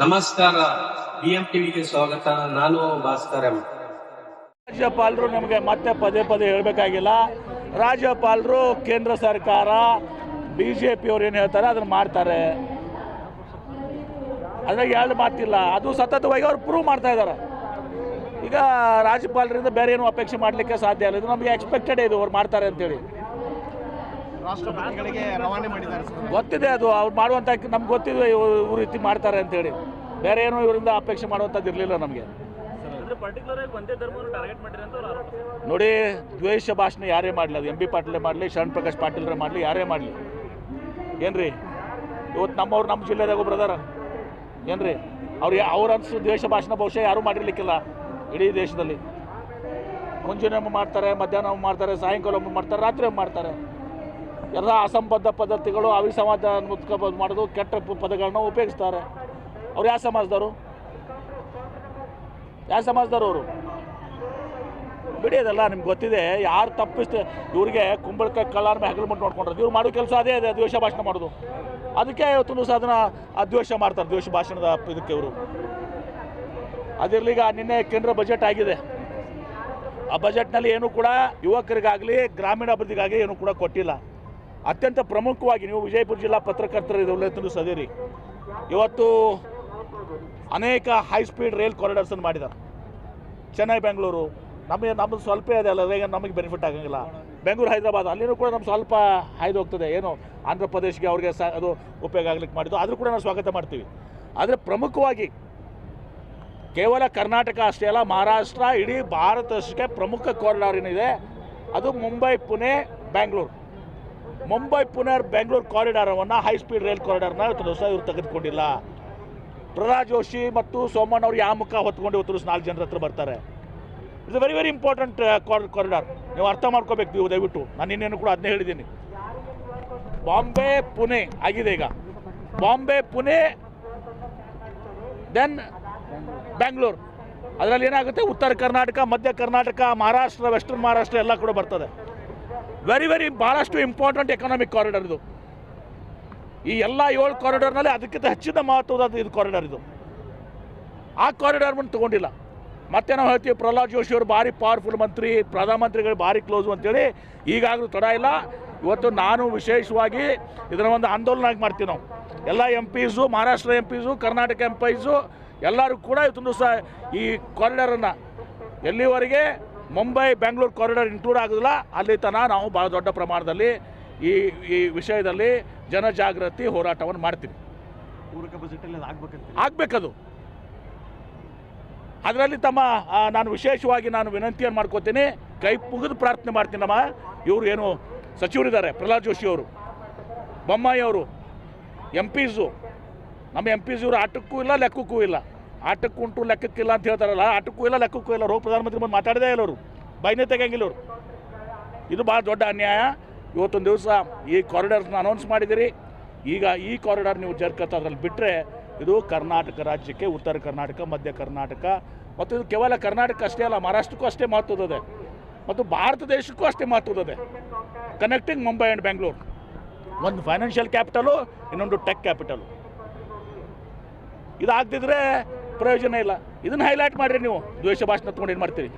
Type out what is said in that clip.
ನಮಸ್ಕಾರ. ಬಿಎಂ ಟಿವಿಗೆ ಸ್ವಾಗತ. ನಾನು ಭಾಸ್ಕರ್. ಎಂ ರಾಜ್ಯಪಾಲರು ನಮಗೆ ಮತ್ತೆ ಪದೇ ಪದೇ ಹೇಳಬೇಕಾಗಿಲ್ಲ. ರಾಜ್ಯಪಾಲರು, ಕೇಂದ್ರ ಸರ್ಕಾರ ಬಿ ಜೆ ಪಿಯವ್ರು ಏನು ಹೇಳ್ತಾರೆ, ಅದನ್ನು ಮಾಡ್ತಾರೆ. ಅದ್ರಾಗ ಎರಡು ಮಾತಿಲ್ಲ. ಅದು ಸತತವಾಗಿ ಅವ್ರು ಪ್ರೂವ್ ಮಾಡ್ತಾ ಇದ್ದಾರೆ ಈಗ ರಾಜ್ಯಪಾಲರಿಂದ ಬೇರೆ ಏನು ಅಪೇಕ್ಷೆ ಮಾಡಲಿಕ್ಕೆ ಸಾಧ್ಯ ಇಲ್ಲ. ಇದು ನಮಗೆ ಎಕ್ಸ್ಪೆಕ್ಟೆಡ್ ಇದು. ಅವ್ರು ಮಾಡ್ತಾರೆ ಅಂತೇಳಿ. ರಾಷ್ಟ್ರಪತಿಗಳಿಗೆ ರವಾನೆ ಮಾಡಿದ್ದಾರೆ ಸರ್. ಗೊತ್ತಿದೆ ಅದು ಅವ್ರು ಮಾಡುವಂಥ ನಮ್ಗೆ ಗೊತ್ತಿದೆ ಇವ್ರು ಇವ್ರು ರೀತಿ ಮಾಡ್ತಾರೆ ಅಂತೇಳಿ ಬೇರೆ ಏನೋ ಇವರಿಂದ ಅಪೇಕ್ಷೆ ಮಾಡುವಂಥದ್ದು ಇರಲಿಲ್ಲ ನಮಗೆ. ನೋಡಿ ದ್ವೇಷ ಭಾಷಣ ಯಾರೇ ಮಾಡಲಿ ಅದು ಎಂ ಬಿ ಪಾಟೀಲೇ ಮಾಡಲಿ ಶರಣ್ ಪ್ರಕಾಶ್ ಪಾಟೀಲ್ರೇ ಮಾಡಲಿ ಯಾರೇ ಮಾಡಲಿ. ಏನ್ರಿ? ಇವತ್ತು ನಮ್ಮವ್ರು ನಮ್ಮ ಜಿಲ್ಲೆದಾಗ ಬ್ರದರ್ ಏನ್ರಿ? ಅವ್ರು ಅವ್ರ ಅನ್ಸು ದ್ವೇಷ ಭಾಷಣ ಬಹುಶಃ ಯಾರೂ ಮಾಡಿರ್ಲಿಕ್ಕಿಲ್ಲ ಇಡೀ ದೇಶದಲ್ಲಿ. ಮುಂಜಾನೆ ಮಾಡ್ತಾರೆ ಮಧ್ಯಾಹ್ನ ಒಮ್ಮೆ ಮಾಡ್ತಾರೆ ಸಾಯಂಕಾಲ ಒಮ್ಮೆ ಮಾಡ್ತಾರೆ ರಾತ್ರಿ ಒಮ್ಮೆ ಮಾಡ್ತಾರೆ. ಎಲ್ಲ ಅಸಂಬದ್ಧ ಪದ್ಧತಿಗಳು ಅವಿಸಮಾಜ ಮುತ್ಕೋಬೋದು ಮಾಡೋದು, ಕೆಟ್ಟ ಪದಗಳನ್ನ ಉಪಯೋಗಿಸ್ತಾರೆ. ಅವ್ರು ಯಾವ ಸಮಾಜದವರು? ಯಾವ ಸಮಾಜದವರು ಅವರು? ಬಿಡಿ ಅದೆಲ್ಲ ನಿಮ್ಗೆ ಗೊತ್ತಿದೆ, ಯಾರು ತಪ್ಪಿಸ್ತೆ, ಇವ್ರಿಗೆ ಕುಂಬಳಕಾಯಿ ಕಳ್ಳಾರ ಮೇಲೆ ಹಗಲು ಮುಟ್ಟು ನೋಡ್ಕೊಂಡ್ರೆ, ಇವ್ರು ಮಾಡೋ ಕೆಲಸ ಅದೇ ಇದೆ ದ್ವೇಷ ಭಾಷಣ ಮಾಡೋದು. ಅದಕ್ಕೆ ಇವತ್ತು ದಿವಸ ಅದನ್ನ ಅದ್ವೇಷ ದ್ವೇಷ ಮಾಡ್ತಾರೆ, ದ್ವೇಷ ಭಾಷಣದ ಇದಕ್ಕೆ ಇವರು. ಅದಿರ್ಲಿಗ ನಿನ್ನೆ ಕೇಂದ್ರ ಬಜೆಟ್ ಆಗಿದೆ. ಆ ಬಜೆಟ್ನಲ್ಲಿ ಏನೂ ಕೂಡ ಯುವಕರಿಗಾಗಲಿ ಗ್ರಾಮೀಣ ಅಭಿವೃದ್ಧಿಗಾಗಿ ಏನೂ ಕೂಡ ಕೊಟ್ಟಿಲ್ಲ. ಅತ್ಯಂತ ಪ್ರಮುಖವಾಗಿ ನೀವು ವಿಜಯಪುರ ಜಿಲ್ಲಾ ಪತ್ರಕರ್ತರ ಇದನ್ನು ಸದಿರಿ. ಇವತ್ತು ಅನೇಕ ಹೈ ಸ್ಪೀಡ್ ರೈಲ್ ಕಾರಿಡಾರ್ಸನ್ನು ಮಾಡಿದ್ದಾರೆ. ಚೆನ್ನೈ, ಬೆಂಗಳೂರು. ನಮಗೆ ನಮ್ಮದು ಸ್ವಲ್ಪ ಇದೆ ಅಲ್ಲ, ಅದೇ ನಮಗೆ ಬೆನಿಫಿಟ್ ಆಗಂಗಿಲ್ಲ. ಬೆಂಗಳೂರು, ಹೈದರಾಬಾದ್, ಅಲ್ಲಿನೂ ಕೂಡ ನಮ್ಮ ಸ್ವಲ್ಪ ಹಾಯ್ದು ಹೋಗ್ತದೆ. ಏನು ಆಂಧ್ರ ಪ್ರದೇಶಕ್ಕೆ ಅವ್ರಿಗೆ ಸ ಅದು ಉಪಯೋಗ ಆಗ್ಲಿಕ್ಕೆ ಮಾಡಿದ್ದು. ಆದರೂ ಕೂಡ ನಾವು ಸ್ವಾಗತ ಮಾಡ್ತೀವಿ. ಆದರೆ ಪ್ರಮುಖವಾಗಿ ಕೇವಲ ಕರ್ನಾಟಕ ಅಷ್ಟೇ ಅಲ್ಲ, ಮಹಾರಾಷ್ಟ್ರ, ಇಡೀ ಭಾರತಕ್ಕೆ ಪ್ರಮುಖ ಕಾರಿಡಾರ್ ಏನಿದೆ, ಅದು ಮುಂಬೈ, ಪುಣೆ ಬ್ಯಾಂಗ್ಳೂರು ಮುಂಬೈ ಪುನರ್ ಬೆಂಗಳೂರು ಕಾರಿಡಾರವನ್ನು ಹೈ ಸ್ಪೀಡ್ ರೈಲ್ ಕಾರಿಡಾರ್ನ ಇವತ್ತು ದಿವಸ ಇವರು ತೆಗೆದುಕೊಂಡಿಲ್ಲ. ಪ್ರಹ್ಲಾದ್ ಜೋಶಿ ಮತ್ತು ಸೋಮಣ್ಣ ಅವರು ಯಾವ ಮುಖ ಹೊತ್ಕೊಂಡು ಇವತ್ತು ನಾಲ್ಕು ಜನರ ಹತ್ರ ಬರ್ತಾರೆ. It's very very important corridor ನೀವು ಅರ್ಥ ಮಾಡ್ಕೋಬೇಕು ನೀವು ದಯವಿಟ್ಟು. ನಾನು ಇನ್ನೇನು ಕೂಡ ಅದನ್ನೇ ಹೇಳಿದ್ದೀನಿ. ಬಾಂಬೆ, ಪುಣೆ ಆಗಿದೆ ಈಗ. ಬಾಂಬೆ, ಪುಣೆ ದೆನ್ ಬ್ಯಾಂಗ್ಳೂರು ಅದರಲ್ಲಿ ಏನಾಗುತ್ತೆ? ಉತ್ತರ ಕರ್ನಾಟಕ, ಮಧ್ಯ ಕರ್ನಾಟಕ, ಮಹಾರಾಷ್ಟ್ರ ವೆಸ್ಟರ್ನ್ ಮಹಾರಾಷ್ಟ್ರ ಎಲ್ಲ ಕೂಡ ಬರ್ತದೆ. ವೆರಿ ವೆರಿ ಭಾಳಷ್ಟು ಇಂಪಾರ್ಟೆಂಟ್ ಎಕನಾಮಿಕ್ ಕಾರಿಡಾರ್ ಇದು. ಈ ಎಲ್ಲ ಏಳು ಕಾರಿಡಾರ್ನಲ್ಲಿ ಅದಕ್ಕಿಂತ ಹೆಚ್ಚಿನ ಮಹತ್ವದ ಇದು ಕಾರಿಡಾರ್ ಇದು. ಆ ಕಾರಿಡಾರ್ ಬಂದು ತೊಗೊಂಡಿಲ್ಲ. ಮತ್ತೆ ನಾವು ಹೇಳ್ತೀವಿ, ಪ್ರಹ್ಲಾದ್ ಜೋಶಿ ಅವರು ಭಾರಿ ಪವರ್ಫುಲ್ ಮಂತ್ರಿ, ಪ್ರಧಾನಮಂತ್ರಿಗಳು ಭಾರಿ ಕ್ಲೋಸು ಅಂತೇಳಿ ಈಗಾಗಲೂ ತಡ ಇಲ್ಲ. ಇವತ್ತು ನಾನು ವಿಶೇಷವಾಗಿ ಇದರ ಒಂದು ಆಂದೋಲನ ಆಗಿ ಮಾಡ್ತೀವಿ ನಾವು. ಎಲ್ಲ MPs Maharashtra MPs Karnataka MPs ಎಲ್ಲರೂ ಕೂಡ ಇವತ್ತೊಂದು ಸಹ ಈ ಕಾರಿಡಾರನ್ನು ಎಲ್ಲಿವರೆಗೆ ಮುಂಬೈ ಬೆಂಗಳೂರು ಕಾರಿಡಾರ್ ಇನ್ಕ್ಲೂಡ್ ಆಗೋದಿಲ್ಲ. ಅಲ್ಲಿ ತನಕ ನಾವು ಭಾಳ ದೊಡ್ಡ ಪ್ರಮಾಣದಲ್ಲಿ ಈ ಈ ವಿಷಯದಲ್ಲಿ ಜನಜಾಗೃತಿ ಹೋರಾಟವನ್ನು ಮಾಡ್ತೀವಿ. ಆಗಬೇಕದು. ಅದರಲ್ಲಿ ತಮ್ಮ ನಾನು ವಿಶೇಷವಾಗಿ ನಾನು ವಿನಂತಿಯನ್ನು ಮಾಡ್ಕೋತೀನಿ ಕೈ ಮುಗಿದು ಪ್ರಾರ್ಥನೆ ಮಾಡ್ತೀನಿ ನಮ್ಮ ಇವರು ಏನು ಸಚಿವರಿದ್ದಾರೆ ಪ್ರಹ್ಲಾದ್ ಜೋಶಿ ಅವರು ಬೊಮ್ಮಾಯಿ ಅವರು ಎಂ ಪಿಸು ನಮ್ಮ ಎಂ ಪಿಸ್ ಇವರು ಆಟಕ್ಕೂ ಇಲ್ಲ ಲೆಕ್ಕಕ್ಕೂ ಇಲ್ಲ. ಆಟಕ್ಕೂ ಉಂಟು ಲೆಕ್ಕಕ್ಕಿಲ್ಲ ಅಂತ ಹೇಳ್ತಾರಲ್ಲ, ಆಟಕ್ಕೂ ಇಲ್ಲ, ಲೆಕ್ಕಕ್ಕೂ ಇಲ್ಲ. ಅವರು ಪ್ರಧಾನಮಂತ್ರಿ ಬಂದು ಮಾತಾಡದೇ ಇಲ್ಲ ಅವರು ಬೈನೇ ತೆಗಿಯಂಗಿಲ್ಲ ಅವರು ಇದು ಭಾಳ ದೊಡ್ಡ ಅನ್ಯಾಯ. ಇವತ್ತೊಂದು ದಿವಸ ಈ ಕಾರಿಡಾರ್ಸ್ನ ಅನೌನ್ಸ್ ಮಾಡಿದಿರಿ. ಈಗ ಈ ಕಾರಿಡಾರ್ ನೀವು ಜರ್ಕತ್ತ ಅದರಲ್ಲಿ ಬಿಟ್ಟರೆ ಇದು ಕರ್ನಾಟಕ ರಾಜ್ಯಕ್ಕೆ, ಉತ್ತರ ಕರ್ನಾಟಕ, ಮಧ್ಯ ಕರ್ನಾಟಕ ಮತ್ತು ಇದು ಕೇವಲ ಕರ್ನಾಟಕ ಅಷ್ಟೇ ಅಲ್ಲ, ಮಹಾರಾಷ್ಟ್ರಕ್ಕೂ ಅಷ್ಟೇ ಮಹತ್ವದದೆ ಮತ್ತು ಭಾರತ ದೇಶಕ್ಕೂ ಅಷ್ಟೇ ಮಹತ್ವದದೆ ಕನೆಕ್ಟಿಂಗ್ ಮುಂಬೈ ಆ್ಯಂಡ್ ಬೆಂಗಳೂರು ಒಂದು ಫೈನಾನ್ಷಿಯಲ್ ಕ್ಯಾಪಿಟಲು ಇನ್ನೊಂದು ಟೆಕ್ ಕ್ಯಾಪಿಟಲು ಇದಾಗ್ದಿದ್ರೆ ಪ್ರಯೋಜನ ಇಲ್ಲ. ಇದನ್ನ ಹೈಲೈಟ್ ಮಾಡಿರಿ ನೀವು. ದ್ವೇಷ ಭಾಷಣ ತೊಗೊಂಡು ಏನು ಮಾಡ್ತೀರಿ?